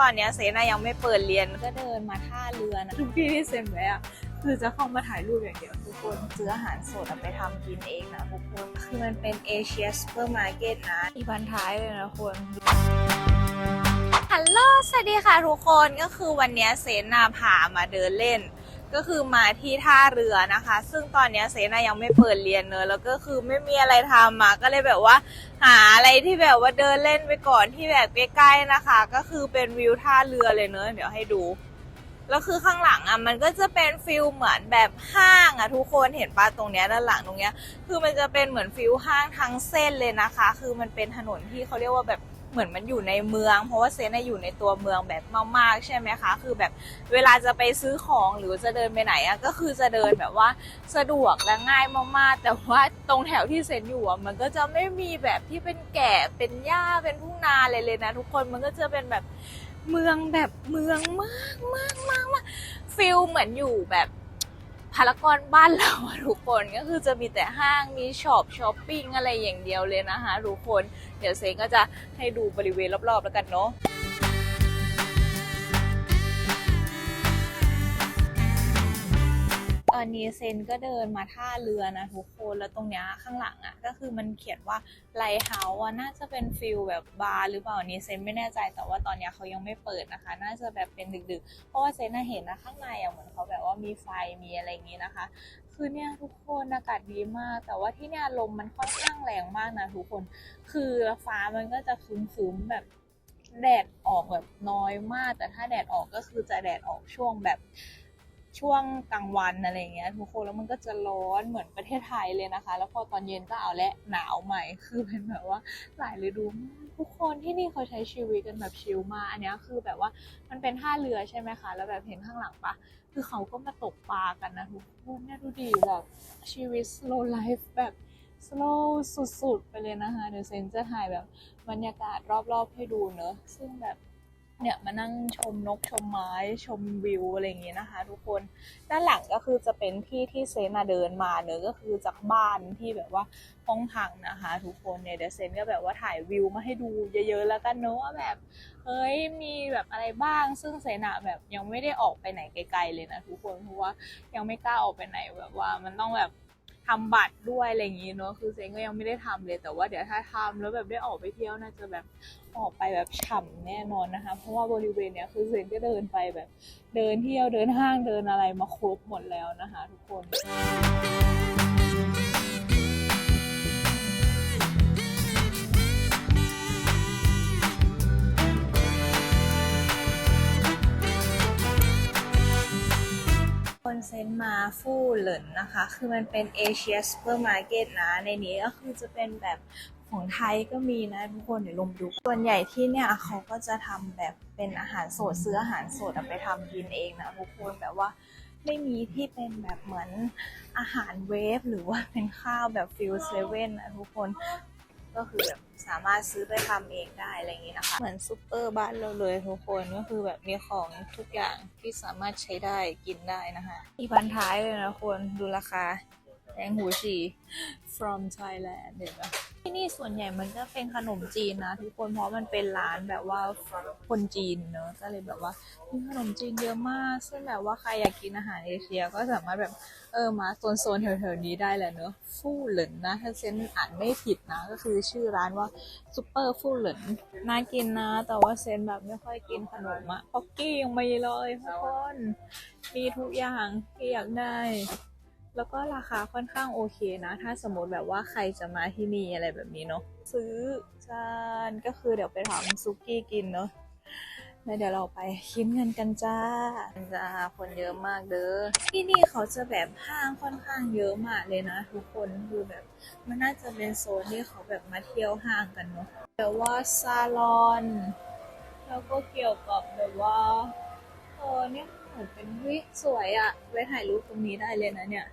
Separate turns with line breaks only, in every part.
ตอนเนี้ยเซนายังไม่เปิดเรียนก็เดินมาท่าเรือนะทุกที่ที่เซนไว้อะคือจะเข้ามาถ่ายรูปอย่างเดียวทุกคนซื้ออาหารสดเอาไปทำกินเองนะทุกคนคือมันเป็นเอเชียซูเปอร์มาร์เก็ตนะที่พันท้ายเลยนะคนฮัลโหลสวัสดีค่ะทุกคนก็คือวันเนี้ยเซนาพามาเดินเล่น ก็คือมาที่ท่าเรือนะคะ ซึ่งตอนนี้เซนายังไม่เปิดเรียนเนอะแล้วก็คือไม่มีอะไรทำมาก็เลยแบบว่า หาอะไรที่แบบว่าเดินเล่นไปก่อนที่แบบใกล้ๆนะคะ ก็คือเป็นวิวท่าเรือเลยเนอะเดี๋ยวให้ดูแล้วคือข้างหลังอะมันก็จะเป็นฟิลเหมือนแบบห้างอะทุกคนเห็นปะตรงเนี้ยด้านหลังตรงเนี้ย คือมันจะเป็นเหมือนฟิลห้างทั้งเส้นเลยนะคะ คือมันเป็นถนนที่เขาเรียกว่าแบบ เหมือนมันอยู่ในเมือง เพราะว่าเซนน่ะอยู่ในตัวเมืองแบบมากๆ ใช่ไหมคะ คือแบบเวลาจะไปซื้อของหรือจะเดินไปไหนอะก็คือจะเดินแบบว่าสะดวกและง่ายมากๆ แต่ว่าตรงแถวที่เซนอยู่อะมันก็จะไม่มีแบบที่เป็นแก่เป็นหญ้าเป็นทุ่งนาอะไรเลยนะ ทุกคนมันก็จะเป็นแบบเมืองแบบเมืองมากมากมากมากฟิลเหมือนอยู่แบบ พารากอนบ้านเราอะทุกคนก็คือจะมีแต่ห้างมีช็อปช้อปปิ้งอะไรอย่างเดียวเลยนะคะทุกคน เดี๋ยวเซงก็จะให้ดูบริเวณรอบๆแล้วกันเนาะ อนนี้เซนก็เดินมาท่าเรือนะทุกคนแล้วตรงเนี้ยข้างหลังอะก็คือมันเขียนว่าไลท์เฮาส์อะน่าจะเป็นฟิลแบบบาร์หรือเปล่านี้เซนไม่แน่ใจแต่ว่าตอนเนี้ยเขายังไม่เปิดนะคะ น่าจะแบบเป็นดึกๆ เพราะว่าเซนเห็นนะข้างในอะเหมือนเขาแบบว่ามีไฟมีอะไรอย่างงี้นะคะ คือเนี่ยทุกคนอากาศดีมาก แต่ว่าที่เนี่ยลมมันค่อนข้างแรงมากนะทุกคน คือฟ้ามันก็จะคึ้มๆแบบแดดออกแบบน้อยมาก แต่ถ้าแดดออกก็คือจะแดดออกช่วงแบบ ช่วงกลางวันอะไรเงี้ยทุกคนแล้วมันก็จะร้อนเหมือนประเทศไทยเลยนะคะ แล้วพอตอนเย็นก็เอาและหนาวใหม่คือเป็นแบบว่าหลายฤดูทุกคนที่นี่เขาใช้ชีวิตกันแบบชิลมากอันนี้คือแบบว่ามันเป็นท่าเรือใช่ไหมคะ แล้วแบบเห็นข้างหลังปะคือเขาก็มาตกปลากันนะทุกคนเนี่ยดูดิแบบชีวิต slow life แบบ slow สุดๆ ไปเลยนะคะ เดี๋ยวเซนจะถ่ายแบบบรรยากาศรอบๆ ให้ดูเนอะ ซึ่งแบบ เนี่ยมานั่งชมนกชมไม้ชมวิวอะไรอย่างงี้นะคะ ทุกคนด้านหลังก็คือจะเป็นที่ที่เซนอะเดินมาเนอะก็คือจากบ้านที่แบบว่าห้องพักนะคะ ทุกคนเนี่ยเดี๋ยวเซนก็แบบว่าถ่ายวิวมาให้ดูเยอะๆแล้วกันเนอะว่าแบบเฮ้ยมีแบบอะไรบ้าง ซึ่งเซนะแบบยังไม่ได้ออกไปไหนไกลๆเลยนะทุกคนเพราะว่ายังไม่กล้าออกไปไหนแบบว่ามันต้องแบบ ทำบัตรด้วยอะไรอย่างงี้เนาะคือเซนก็ยังไม่ได้ทำเลยแต่ว่าเดี๋ยวถ้าทำแล้วแบบได้ออกไปเที่ยวน่าจะแบบออกไปแบบฉ่ำแน่นอนนะคะ เพราะว่าบริเวณเนี้ยคือเซนก็เดินไปแบบ เดินเที่ยวเดินห้างเดินอะไรมาครบหมดแล้วนะคะ ทุกคน เซนมาฟู่เหลินนะคะ คือมันเป็นเอเชียซูเปอร์มาร์เก็ตนะ ในนี้ก็คือจะเป็นแบบของไทยก็มีนะทุกคนเดี๋ยวลงดู ส่วนใหญ่ที่เนี่ยเขาก็จะทำแบบเป็นอาหารสดซื้ออาหารสดเอาไปทำกินเองนะทุกคนแบบว่าไม่มีที่เป็นแบบเหมือนอาหารเวฟหรือว่าเป็นข้าวแบบฟิลเซเว่นนะทุกคน ก็คือแบบสามารถซื้อไปทำเองได้อะไรอย่างนี้นะคะ เหมือนซูเปอร์บ้านเราเลยทุกคนก็คือแบบมีของทุกอย่างที่สามารถใช้ได้กินได้นะคะอีพันท้ายเลยนะคนดูราคา แตงหูฉี่ from Thailand เห็นปะที่นี่ส่วนใหญ่มันก็เป็นขนมจีนนะทุกคนเพราะมันเป็นร้านแบบว่าคนจีนเนอะก็เลยแบบว่ามีขนมจีนเยอะมาก ซึ่งแบบว่าใครอยากกินอาหารเอเชียก็สามารถแบบเออมาโซนโซนๆแถวๆนี้ได้แหละเนอะฟู่เหลินนะถ้าเซนอ่านไม่ผิดนะ ก็คือชื่อร้านว่าซูเปอร์ฟู่เหลินน่ากินนะ แต่ว่าเซนแบบไม่ค่อยกินขนมอะพ็อกกี้ยังไม่เลยทุกคนมีทุกอย่างที่อยากได้ แล้วก็ราคาค่อนข้างโอเคนะ ถ้าสมมติแบบว่าใครจะมาที่นี่อะไรแบบนี้เนาะซื้อจานก็คือเดี๋ยวไปทำซุกี้กินเนาะแล้วเดี๋ยวเราไปคิดเงินกันจ้าจ้าคนเยอะมากเด้อที่นี่เขาจะแบบห้างค่อนข้างเยอะมากเลยนะ ทุกคนคือแบบ มันน่าจะเป็นโซนที่เขาแบบมาเที่ยวห้างกันเนาะแต่ว่าซาลอน แล้วก็เกี่ยวกับแบบว่า เนี่ยเหมือนเป็นวิสวยอะไว้ถ่ายรูปตรงนี้ได้เลยนะเนี่ย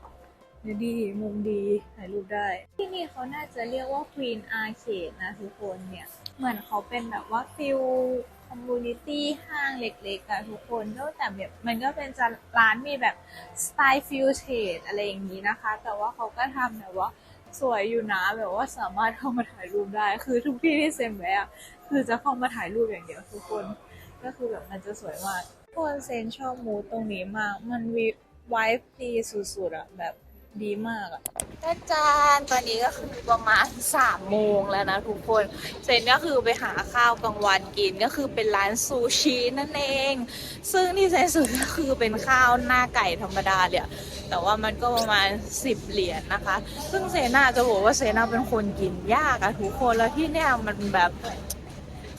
ดูดีมุมดีถ่ายรูปได้ ที่นี่เขาน่าจะเรียกว่า Queen Arcade นะทุกคนเนี่ย เหมือนเขาเป็นแบบว่าฟิลคอมมูนิตี้ห้างเล็กๆอะทุกคนก็แต่แบบมันก็เป็นจะร้านมีแบบสไตล์ฟิวเทดอะไรอย่างนี้นะคะ แต่ว่าเขาก็ทำแบบว่าสวยอยู่นะแบบว่าสามารถเข้ามาถ่ายรูปได้ คือทุกที่ที่เซมแวะอะคือจะเข้ามาถ่ายรูปอย่างเดียวทุกคน ก็คือแบบมันจะสวยมาก คนเซนชอบมูตรงนี้มาก มันวิไวฟ์ดีสุดๆอะแบบดีมากอะอาจารย์ตอนนี้ก็คือประมาณสามโมงแล้วนะทุกคน เซนก็คือไปหาข้าวกลางวันกินก็คือเป็นร้านซูชินั่นเอง ซึ่งที่เซนสุดก็คือเป็นข้าวหน้าไก่ธรรมดาเนี่ยแต่ว่ามันก็ประมาณ 10 เหรียญนะคะ ซึ่งเซน่าจะบอกว่าเซน่าเป็นคนกินยากอะทุกคนแล้วที่เนี่ยมันแบบ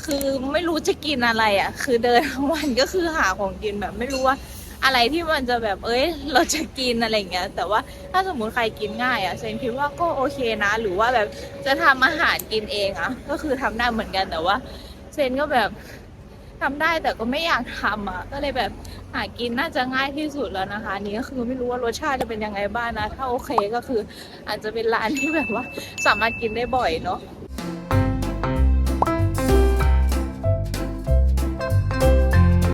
คือไม่รู้จะกินอะไรอะคือเดินทั้งวันก็คือหาของกินแบบไม่รู้ว่าอะไรที่มันจะแบบเอ้ย เราจะกินอะไรเงี้ย แต่ว่าถ้าสมมุติใครกินง่ายอะเซนคิดว่าก็โอเคนะ หรือว่าแบบจะทำอาหารกินเองอะก็คือทำได้เหมือนกันแต่ว่าเซนก็แบบทำได้แต่ก็ไม่อยากทำอะก็เลยแบบหากินน่าจะง่ายที่สุดแล้วนะคะนนี้ก็คือไม่รู้ว่ารสชาติจะเป็นยังไงบ้างนะ ถ้าโอเคก็คืออาจจะเป็นร้านที่แบบว่าสามารถกินได้บ่อยเนาะ